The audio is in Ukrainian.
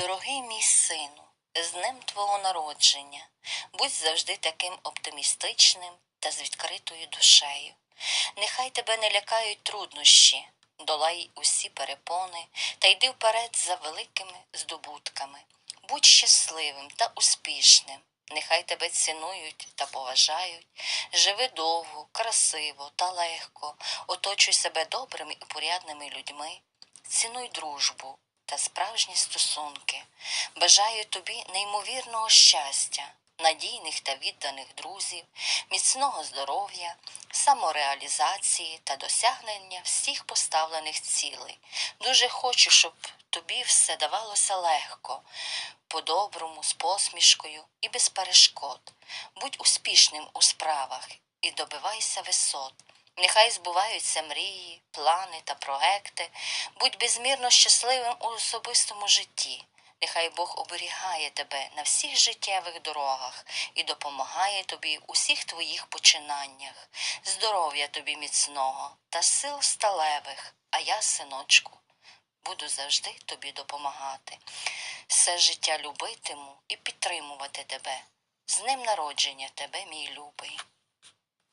Дорогий мій сину, з днем твого народження, будь завжди таким оптимістичним та з відкритою душею. Нехай тебе не лякають труднощі, долай усі перепони та йди вперед за великими здобутками. Будь щасливим та успішним. Нехай тебе цінують та поважають. Живи довго, красиво та легко, оточуй себе добрими і порядними людьми. Цінуй дружбу та справжні стосунки. Бажаю тобі неймовірного щастя, надійних та відданих друзів, міцного здоров'я, самореалізації та досягнення всіх поставлених цілей. Дуже хочу, щоб тобі все давалося легко, по-доброму, з посмішкою і без перешкод. Будь успішним у справах і добивайся висот. Нехай збуваються мрії, плани та проекти, будь безмірно щасливим у особистому житті. Нехай Бог оберігає тебе на всіх життєвих дорогах і допомагає тобі усіх твоїх починаннях. Здоров'я тобі міцного та сил сталевих, а я, синочку, буду завжди тобі допомагати. Все життя любитиму і підтримувати тебе. З днем народження тебе, мій любий.